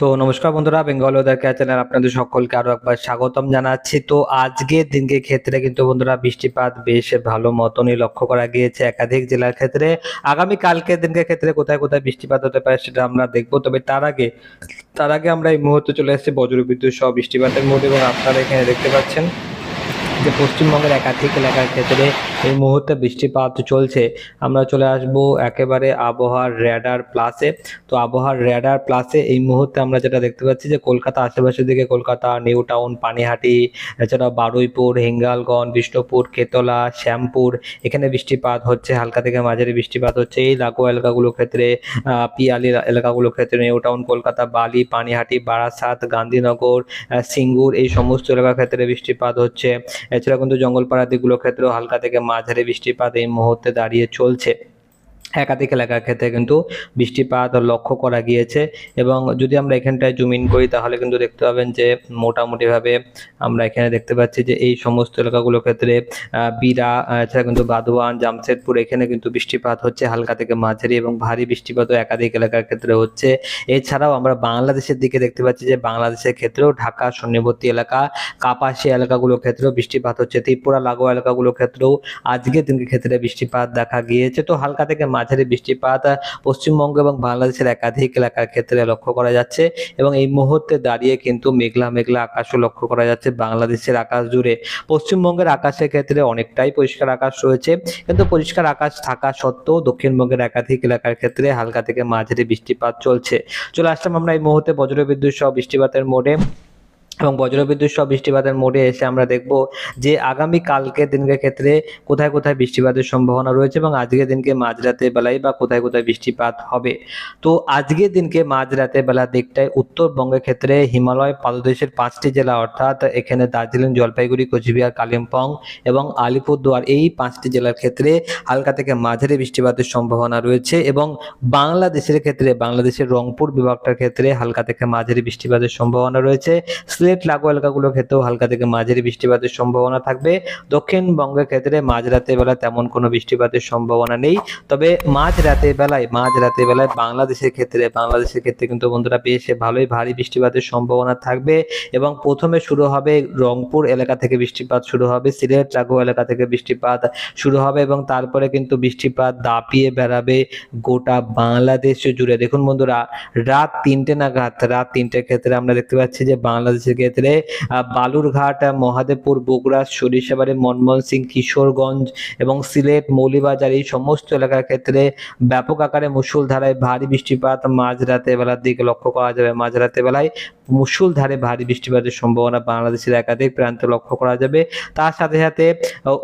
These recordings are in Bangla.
তো নমস্কার বন্ধুরা, বেঙ্গল ওয়েদার কেয়ার চ্যানেল আপনাদের সকলকে আরও একবার স্বাগতম জানাচ্ছি। তো আজকের দিনকে ক্ষেত্রে কিন্তু বন্ধুরা বৃষ্টিপাত বেশ ভালো মতনই লক্ষ্য করা গিয়েছে একাধিক জেলার ক্ষেত্রে। আগামী কালকের দিনকে ক্ষেত্রে কোথায় কোথায় বৃষ্টিপাত হতে পারে সেটা আমরা দেখব। তবে তার আগে তার আগে আমরা এই মুহূর্তে চলে এসেছি বজ্রবিদ্যুৎ সহ বৃষ্টিপাতের মোড এবং আপনারা এখানে দেখতে পাচ্ছেন যে পশ্চিমবঙ্গের একাধিক এলাকার ক্ষেত্রে এই মুহূর্তে বৃষ্টিপাত চলছে। আমরা চলে আসব একেবারে আবহাওয়ার র্যাডার প্লাসে তো আবহাওয়ার র্যাডার প্লাসে এই মুহূর্তে আমরা যেটা দেখতে পাচ্ছি যে কলকাতা আশেপাশের দিকে কলকাতা, নিউ টাউন, পানিহাটি, এছাড়া বারুইপুর, হিঙ্গালগঞ্জ, বিষ্ণুপুর, কেতলা, শ্যামপুর, এখানে বৃষ্টিপাত হচ্ছে, হালকা থেকে মাঝারি বৃষ্টিপাত হচ্ছে। এই লাগোয়া এলাকাগুলোর ক্ষেত্রে পিয়ালি এলাকাগুলোর ক্ষেত্রে নিউ টাউন, কলকাতা, বালি, পানিহাটি, বারাসাত, গান্ধীনগর সিঙ্গুর এই সমস্ত এলাকার ক্ষেত্রে বৃষ্টিপাত হচ্ছে। এছাড়া কিন্তু জঙ্গলপাড়া দিকগুলোর ক্ষেত্রেও হালকা থেকে মাঝারি বৃষ্টিপাত এই মুহূর্তে দাঁড়িয়ে চলছে। একাধিক এলাকার ক্ষেত্রে কিন্তু বৃষ্টিপাত লক্ষ্য করা গিয়েছে এবং যদি আমরা এখানটায় জুম ইন করি, তাহলে কিন্তু দেখতে পাবেন যে মোটামুটিভাবে আমরা এখানে দেখতে পাচ্ছি যে এই সমস্ত এলাকাগুলোর ক্ষেত্রে বিরা এছাড়া কিন্তু বাদওয়ান জামশেদপুর এখানে কিন্তু বৃষ্টিপাত হচ্ছে হালকা থেকে মাঝারি এবং ভারী বৃষ্টিপাতও একাধিক এলাকার ক্ষেত্রে হচ্ছে। এছাড়াও আমরা বাংলাদেশের দিকে দেখতে পাচ্ছি যে বাংলাদেশের ক্ষেত্রেও ঢাকা, সন্নিবর্তী এলাকা কাপাসি এলাকাগুলোর ক্ষেত্রেও বৃষ্টিপাত হচ্ছে, ত্রিপুরা, লাগোয়া এলাকাগুলোর ক্ষেত্রেও আজকের দিনকে ক্ষেত্রে বৃষ্টিপাত দেখা গিয়েছে। তো হালকা থেকে মাঝারি বৃষ্টিপাত পশ্চিমবঙ্গ এবং বাংলাদেশের একাধিক এলাকার ক্ষেত্রে লক্ষ্য করা যাচ্ছে এবং এই মুহূর্তে দাঁড়িয়ে কিন্তু মেঘলা মেঘলা আকাশও লক্ষ্য করা যাচ্ছে। বাংলাদেশের আকাশ জুড়ে পশ্চিমবঙ্গের আকাশের ক্ষেত্রে অনেকটাই পরিষ্কার আকাশ রয়েছে। কিন্তু পরিষ্কার আকাশ থাকা সত্ত্বেও দক্ষিণবঙ্গের একাধিক এলাকার ক্ষেত্রে হালকা থেকে মাঝারি বৃষ্টিপাত চলছে। চলে আসলাম আমরা এই মুহূর্তে বজ্রবিদ্যুৎ সহ বৃষ্টিপাতের মোডে। এবং বজ্রবিদ্যুৎ সহ বৃষ্টিপাতের মোডে এসে আমরা দেখব যে আগামী কালকের দিনকে ক্ষেত্রে কোথায় কোথায় বৃষ্টিপাতের সম্ভাবনা রয়েছে এবং আজকের দিনকে মাঝরাতে বেলায় বা কোথায় কোথায় বৃষ্টিপাত হবে। তো আজকের দিনকে মাঝরাতে বেলার দিকটায় উত্তরবঙ্গের ক্ষেত্রে হিমালয় পাদদেশের পাঁচটি জেলা, অর্থাৎ এখানে দার্জিলিং, জলপাইগুড়ি, কোচবিহার, কালিম্পং এবং আলিপুরদুয়ার এই পাঁচটি জেলার ক্ষেত্রে হালকা থেকে মাঝারি বৃষ্টিপাতের সম্ভাবনা রয়েছে এবং বাংলাদেশের ক্ষেত্রে, বাংলাদেশের রংপুর বিভাগটার ক্ষেত্রে হালকা থেকে মাঝারি বৃষ্টিপাতের সম্ভাবনা রয়েছে। সিলেট লাগোয়া এলাকাগুলোর ক্ষেত্রেও হালকা থেকে মাঝারি বৃষ্টিপাতের সম্ভাবনা থাকবে। দক্ষিণবঙ্গের ক্ষেত্রে মাঝরাতের বেলা তেমন কোনো বৃষ্টিপাতের সম্ভাবনা নেই। তবে মাঝ রাতের বেলায়, মাঝ রাতের বেলায় বাংলাদেশের ক্ষেত্রে বাংলাদেশের ক্ষেত্রে কিন্তু বন্ধুরা বেশ ভালোই ভারী বৃষ্টিপাতের সম্ভাবনা থাকবে এবং প্রথমে শুরু হবে রংপুর এলাকা থেকে বৃষ্টিপাত শুরু হবে, সিলেট লাগোয়া এলাকা থেকে বৃষ্টিপাত শুরু হবে এবং তারপরে কিন্তু বৃষ্টিপাত দাপিয়ে বেড়াবে গোটা বাংলাদেশ জুড়ে। দেখুন বন্ধুরা, রাত তিনটে নাগাদ, রাত তিনটের ক্ষেত্রে আমরা দেখতে পাচ্ছি যে বাংলাদেশের ক্ষেত্রে বালুরঘাট মহাদেবপুর, বগুড়া, সরিষাবাড়ি মনমোহন সিং কিশোরগঞ্জ এবং সিলেট, মৌলিবাজার এই সমস্ত এলাকার ক্ষেত্রে ব্যাপক আকারে মুষলধারায় ভারী বৃষ্টিপাত মাঝরাতে বেলার দিকে লক্ষ্য করা যাবে। মাঝরাতে বেলায় মুষলধারে ভারী বৃষ্টিপাতের সম্ভাবনা বাংলাদেশের একাধিক প্রান্তে লক্ষ্য করা যাবে। তার সাথে সাথে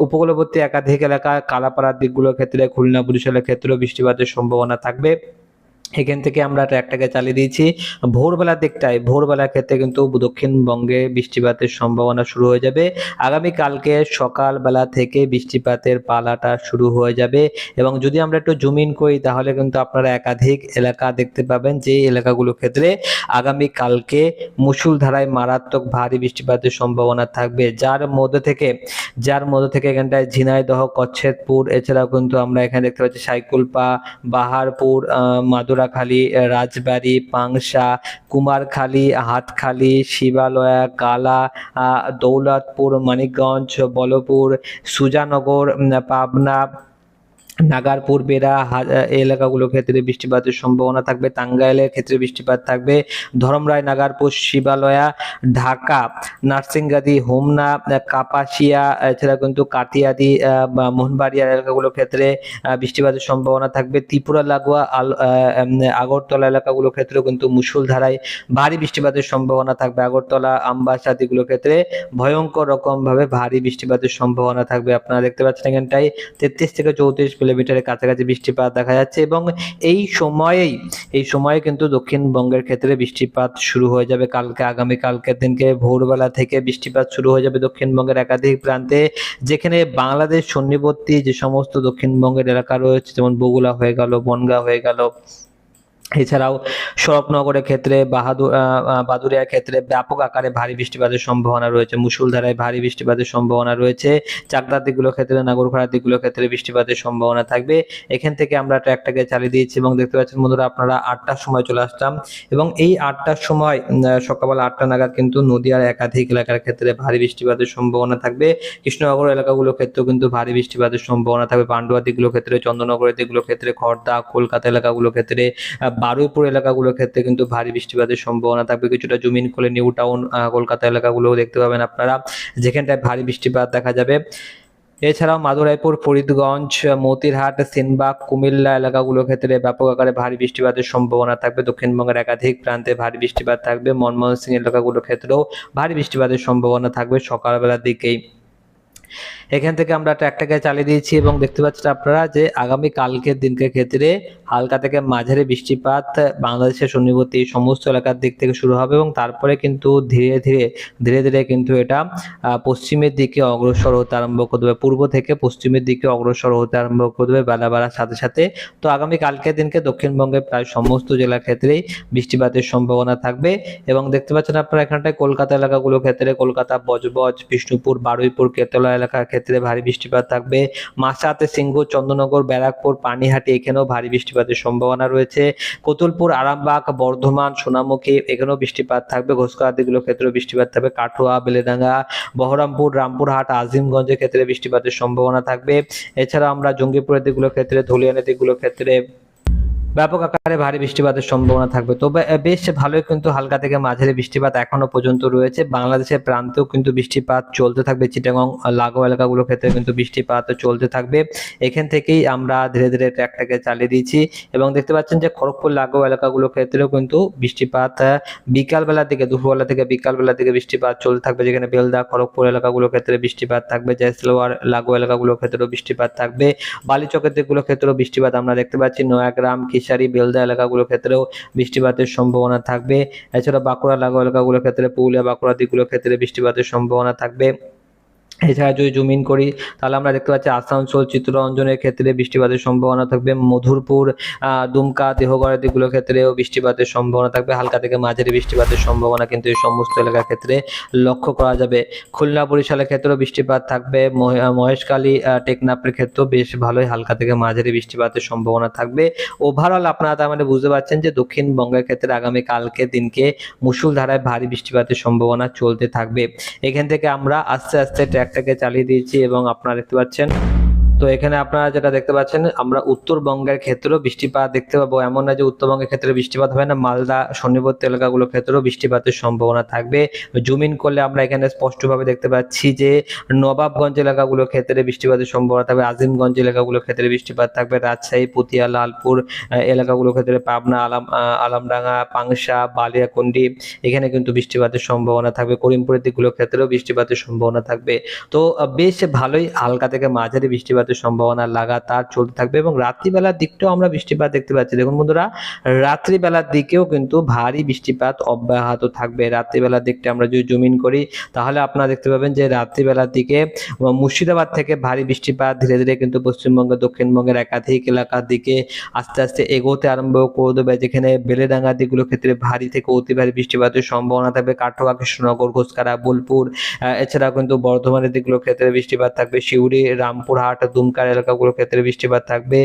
উপকূলবর্তী একাধিক এলাকা, কালাপাড়ার দিকগুলোর ক্ষেত্রে, খুলনা বরিশালের ক্ষেত্রেও বৃষ্টিপাতের সম্ভাবনা থাকবে। এখান থেকে আমরা ট্র্যাকটাকে চালিয়ে দিয়েছি। ভোরবেলার দিকটায় ভোরবেলার ক্ষেত্রে কিন্তু দক্ষিণবঙ্গে বৃষ্টিপাতের সম্ভাবনা শুরু হয়ে যাবে। আগামী কালকে সকালবেলা থেকে বৃষ্টিপাতের পালাটা শুরু হয়ে যাবে এবং যদি আমরা একটু জুম ইন করি তাহলে কিন্তু আপনারা একাধিক এলাকা দেখতে পাবেন যে এলাকাগুলোর ক্ষেত্রে আগামী কালকে মুসুলধারায় মারাত্মক ভারী বৃষ্টিপাতের সম্ভাবনা থাকবে। যার মধ্যে থেকে যার মধ্যে থেকে এখানটায় ঝিনাইদহ কচ্ছেদপুর এছাড়াও কিন্তু আমরা এখানে দেখতে পাচ্ছি সাইকুলপা বাহারপুর আহ, আহ, রাজবাড়ি পাংশা কুমারখালী হাটখালি শিবালয়া কালা দৌলতপুর মানিকগঞ্জ বলপুর সুজানগর পাবনা নাগারপুর বেড়া এলাকাগুলোর ক্ষেত্রে বৃষ্টিপাতের সম্ভাবনা থাকবে। টাঙ্গাইলের ক্ষেত্রে বৃষ্টিপাত থাকবে। ধরমরায় নাগারপুর শিবালয়া ঢাকা, নার্সিংগাদি, হোমনা, কাপাসিয়া, এছাড়া কিন্তু কাটিয়াদি মোহনবাড়িয়া এলাকাগুলোর ক্ষেত্রে বৃষ্টিপাতের সম্ভাবনা থাকবে। ত্রিপুরা, লাগোয়া, আল আগরতলা এলাকাগুলোর ক্ষেত্রেও কিন্তু মুষলধারায় ভারী বৃষ্টিপাতের সম্ভাবনা থাকবে। আগরতলা আমবাসা দিকগুলোর ক্ষেত্রে ভয়ঙ্কর রকমভাবে ভারী বৃষ্টিপাতের সম্ভাবনা থাকবে। আপনারা দেখতে পাচ্ছেন এখানটায় তেত্রিশ থেকে চৌত্রিশ কিলোমিটারের কাছাকাছি বৃষ্টিপাত দেখা যাচ্ছে এবং এই সময়েই, এই সময়ে কিন্তু দক্ষিণবঙ্গের ক্ষেত্রে বৃষ্টিপাত শুরু হয়ে যাবে। কালকে আগামী কালকের দিনকে ভোরবেলা থেকে বৃষ্টিপাত শুরু হয়ে যাবে দক্ষিণবঙ্গের একাধিক প্রান্তে, যেখানে বাংলাদেশ, সন্নিবর্তী যে সমস্ত দক্ষিণবঙ্গের এলাকা রয়েছে, যেমন বগুলা হয়ে গেল, বনগা হয়ে গেল এছাড়াও শরৎনগরের ক্ষেত্রে, বাহাদুর বাদুরিয়ার ক্ষেত্রে ব্যাপক আকারে ভারী বৃষ্টিপাতের সম্ভাবনা রয়েছে। মুসুলধারায় ভারী বৃষ্টিপাতের সম্ভাবনা রয়েছে। চাকদার দিকগুলোর ক্ষেত্রে নাগরখোলার দিকগুলোর ক্ষেত্রে বৃষ্টিপাতের সম্ভাবনা থাকবে। এখান থেকে আমরা ট্র্যাকটাকে চালিয়ে দিয়েছি এবং দেখতে পাচ্ছেন বন্ধুরা, আপনারা আটটার সময় চলে আসলাম। এবং এই আটটার সময় সকালবেলা আটটা নাগাদ কিন্তু নদীয়ার একাধিক এলাকার ক্ষেত্রে ভারী বৃষ্টিপাতের সম্ভাবনা থাকবে। কৃষ্ণনগর এলাকাগুলোর ক্ষেত্রেও কিন্তু ভারী বৃষ্টিপাতের সম্ভাবনা থাকবে। পান্ডুয়া দিকগুলোর ক্ষেত্রে, চন্দ্রনগরের দিকগুলোর ক্ষেত্রে খড়দা কলকাতা এলাকাগুলোর ক্ষেত্রে বারুইপুর এলাকাগুলোর ক্ষেত্রে কিন্তু ভারী বৃষ্টিপাতের সম্ভাবনা থাকবে। কিছুটা জমিন খুলে নিউ টাউন কলকাতা এলাকাগুলোও দেখতে পাবেন আপনারা। যেখানটায় ভারী বৃষ্টিপাত দেখা যাবে। এছাড়াও মাদুরাইপুর, ফরিদগঞ্জ, মতিরহাট, সেনবাগ, কুমিল্লা এলাকাগুলোর ক্ষেত্রে ব্যাপক আকারে ভারী বৃষ্টিপাতের সম্ভাবনা থাকবে। দক্ষিণবঙ্গের একাধিক প্রান্তে ভারী বৃষ্টিপাত থাকবে। মনমোহন সিং এলাকাগুলোর ক্ষেত্রেও ভারী বৃষ্টিপাতের সম্ভাবনা থাকবে সকালবেলার দিকেই। এখান থেকে আমরা ট্র্যাকটাকে চালিয়ে দিয়েছি এবং দেখতে পাচ্ছেন আপনারা যে আগামী কালকের দিনকে ক্ষেত্রে হালকা থেকে মাঝারি বৃষ্টিপাত বাংলাদেশের সন্নিবর্তী সমস্ত এলাকার দিক থেকে শুরু হবে এবং তারপরে কিন্তু ধীরে ধীরে ধীরে ধীরে কিন্তু এটা পশ্চিমের দিকে অগ্রসর হতে আরম্ভ করে দেবে, পূর্ব থেকে পশ্চিমের দিকে অগ্রসর হতে আরম্ভ করে দেবে বেলা বাড়ার সাথে সাথে। তো আগামী কালকের দিনকে দক্ষিণবঙ্গের প্রায় সমস্ত জেলার ক্ষেত্রেই বৃষ্টিপাতের সম্ভাবনা থাকবে এবং দেখতে পাচ্ছেন আপনারা এখানটায় কলকাতা এলাকাগুলোর ক্ষেত্রে কলকাতা, বজবজ, বিষ্ণুপুর, বারুইপুর, কেতলা এলাকার ক্ষেত্রে ভারী বৃষ্টিপাত থাকবে। মাসাতে সিংহ, চন্দ্রনগর, ব্যারাকপুর, পানিহাটি এখানেও ভারী বৃষ্টিপাতের সম্ভাবনা রয়েছে। কতুলপুর, আরামবাগ, বর্ধমান, সোনামুখী এখানেও বৃষ্টিপাত থাকবে। ঘোষকরা দিকগুলোর ক্ষেত্রেও বৃষ্টিপাত থাকবে। কাঠুয়া বেলেডাঙ্গা, বহরমপুর, রামপুরহাট, আজিমগঞ্জের ক্ষেত্রে বৃষ্টিপাতের সম্ভাবনা থাকবে। এছাড়া আমরা জঙ্গিপুরের দিকগুলোর ক্ষেত্রে, ধুলিয়ানের দিকগুলোর ক্ষেত্রে ব্যাপক আকারে ভারী বৃষ্টিপাতের সম্ভাবনা থাকবে। তবে বেশ ভালোই কিন্তু হালকা থেকে মাঝারি বৃষ্টিপাত এখনও পর্যন্ত রয়েছে। বাংলাদেশের প্রান্তেও কিন্তু বৃষ্টিপাত চলতে থাকবে। চিটাগং লাগো এলাকাগুলোর ক্ষেত্রে কিন্তু বৃষ্টিপাত চলতে থাকবে। এখান থেকেই আমরা ধীরে ধীরে ট্র্যাকটাকে চালিয়ে দিয়েছি এবং দেখতে পাচ্ছেন যে খড়গপুর লাগোয়া এলাকাগুলোর ক্ষেত্রেও কিন্তু বৃষ্টিপাত আহ, বিকালবেলার দিকে দুপুরবেলা থেকে বিকালবেলার দিকে বৃষ্টিপাত চলতে থাকবে। যেখানে বেলদা খড়গপুর এলাকাগুলোর ক্ষেত্রে বৃষ্টিপাত থাকবে। জয়সলোয়ার লাগোয়া এলাকাগুলোর ক্ষেত্রেও বৃষ্টিপাত থাকবে। বালিচকের দিকগুলোর ক্ষেত্রেও বৃষ্টিপাত আমরা দেখতে পাচ্ছি। নয়াগ্রাম কিশারি বেলদা এলাকাগুলোর ক্ষেত্রেও বৃষ্টিপাতের সম্ভাবনা থাকবে। এছাড়া বাঁকুড়া লাগোয়া এলাকাগুলোর ক্ষেত্রে পুরুলিয়া, বাঁকুড়া দিকগুলোর ক্ষেত্রে বৃষ্টিপাতের সম্ভাবনা থাকবে। এছাড়া যদি জুমিন করি তাহলে আমরা দেখতে পাচ্ছি আসানসোল চিত্তরঞ্জনের ক্ষেত্রে বৃষ্টিপাতের সম্ভাবনা থাকবে। মধুরপুর দুমকা দেহগড়ের দিকগুলোর ক্ষেত্রেও বৃষ্টিপাতের সম্ভাবনা থাকবে। হালকা থেকে মাঝারি বৃষ্টিপাতের সম্ভাবনা কিন্তু এই সমস্ত এলাকার ক্ষেত্রে লক্ষ্য করা যাবে। খুলনা বরিশালের ক্ষেত্রেও বৃষ্টিপাত থাকবে। মহে- আহ, মহেশখালী টেকনাফের ক্ষেত্রেও বেশ ভালোই হালকা থেকে মাঝারি বৃষ্টিপাতের সম্ভাবনা থাকবে। ওভারঅল আপনারা তার মানে বুঝতে পারছেন যে দক্ষিণবঙ্গের ক্ষেত্রে আগামী কালকে দিনকে মুসুলধারায় ভারী বৃষ্টিপাতের সম্ভাবনা চলতে থাকবে। এখান থেকে আমরা আস্তে আস্তে ট্র্যাকটাকে চালিয়ে দিয়েছি এবং আপনারা দেখতে পাচ্ছেন তো এখানে আপনারা যেটা দেখতে পাচ্ছেন, আমরা উত্তরবঙ্গের ক্ষেত্রেও বৃষ্টিপাত দেখতে পাবো। এমন না যে উত্তরবঙ্গের ক্ষেত্রে বৃষ্টিপাত হবে না, মালদা, সন্নিবর্তী এলাকাগুলোর ক্ষেত্রেও বৃষ্টিপাতের সম্ভাবনা থাকবে। জুমিন করলে আমরা এখানে স্পষ্টভাবে দেখতে পাচ্ছি যে, নবাবগঞ্জ এলাকাগুলোর ক্ষেত্রে বৃষ্টিপাতের সম্ভাবনা থাকবে, আজিমগঞ্জ এলাকাগুলোর ক্ষেত্রে বৃষ্টিপাত থাকবে, রাজশাহী পুতিয়া লালপুর এলাকাগুলোর ক্ষেত্রে পাবনা, আলাম আলামডাঙ্গা, পাংশা, বালিয়াকুন্ডি, এখানে কিন্তু বৃষ্টিপাতের সম্ভাবনা থাকবে। করিমপুরের দিকগুলোর ক্ষেত্রেও বৃষ্টিপাতের সম্ভাবনা থাকবে। তো বেশ ভালোই হালকা থেকে মাঝারি বৃষ্টিপাতের সম্ভাবনা লাগাতার চলতে থাকবে এবং রাত্রিবেলার দিকটাও আমরা বৃষ্টিপাত দেখতে পাচ্ছি। দেখুন বন্ধুরা, রাত্রিবেলার দিকেও কিন্তু ভারী বৃষ্টিপাত অব্যাহত থাকবে। রাত্রিবেলার দিকটা আমরা যদি জমিন করি, তাহলে আপনারা দেখতে পাবেন যে রাত্রিবেলার দিকে মুর্শিদাবাদ থেকে ভারী বৃষ্টিপাত, ধীরে ধীরে কিন্তু পশ্চিমবঙ্গ, দক্ষিণবঙ্গের একাধিক এলাকার দিকে আস্তে আস্তে এগোতে আরম্ভ করে দেবে। যেখানে বেলেডাঙ্গা দিকগুলোর ক্ষেত্রে ভারী থেকে অতি ভারী বৃষ্টিপাতের সম্ভাবনা থাকবে। কাটোয়া কৃষ্ণনগর, ঘোষকারা, বোলপুর এছাড়া কিন্তু বর্ধমানের দিকগুলোর ক্ষেত্রে বৃষ্টিপাত থাকবে। শিউরি রামপুরহাট দুমকার এলাকাগুলোর ক্ষেত্রে বৃষ্টিপাত থাকবে।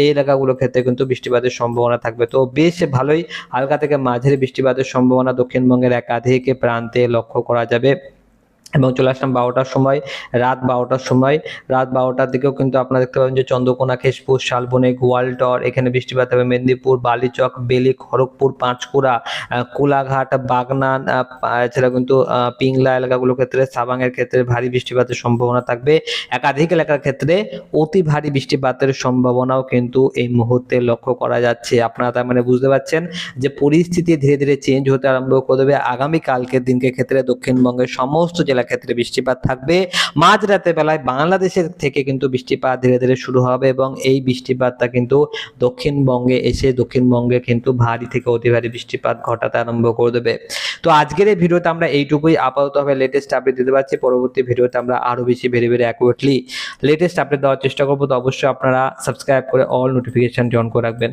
এই এলাকাগুলোর ক্ষেত্রে কিন্তু বৃষ্টিপাতের সম্ভাবনা থাকবে। তো বেশ ভালোই হালকা থেকে মাঝারি বৃষ্টিপাতের সম্ভাবনা দক্ষিণবঙ্গের একাধিক প্রান্তে লক্ষ্য করা যাবে। এবং চলে আসলাম বারোটার সময়, রাত বারোটার সময়। রাত বারোটার দিকেও কিন্তু আপনারা দেখতে পাবেন যে চন্দ্রকোনা খেসপুর শালবনে, গোয়ালটর, এখানে বৃষ্টিপাত হবে মেদিনীপুর, বালিচক, বেলি, খড়গপুর, পাঁচকুড়া কোলাঘাট বাগনান এছাড়া কিন্তু পিংলা এলাকাগুলোর ক্ষেত্রে, সাবাংয়ের ক্ষেত্রে ভারী বৃষ্টিপাতের সম্ভাবনা থাকবে। একাধিক এলাকার ক্ষেত্রে অতি ভারী বৃষ্টিপাতের সম্ভাবনাও কিন্তু এই মুহূর্তে লক্ষ্য করা যাচ্ছে। আপনারা তার মানে বুঝতে পারছেন যে পরিস্থিতি ধীরে ধীরে চেঞ্জ হতে আরম্ভ করে দেবে। আগামী কালকের দিনকে ক্ষেত্রে দক্ষিণবঙ্গের সমস্ত জেলা ক্ষেত্রে বৃষ্টিপাত থাকবে। মাঝরাতে বেলায় বাংলাদেশের থেকে কিন্তু বৃষ্টিপাত ধীরে ধীরে শুরু হবে এবং এই বৃষ্টিপাতটা কিন্তু দক্ষিণবঙ্গে এসে দক্ষিণবঙ্গে কিন্তু ভারী থেকে অতি ভারী বৃষ্টিপাত ঘটাতে আরম্ভ করে দেবে। তো আজকের এই ভিডিওতে আমরা এইটুকুই আপাতত হবে। লেটেস্ট আপডেট দিতে পারছি। পরবর্তী ভিডিওতে আমরা আরও বেশি very very accurately latest update দেওয়ার চেষ্টা করব। তো অবশ্যই আপনারা সাবস্ক্রাইব করে অল নোটিফিকেশন অন করে রাখবেন।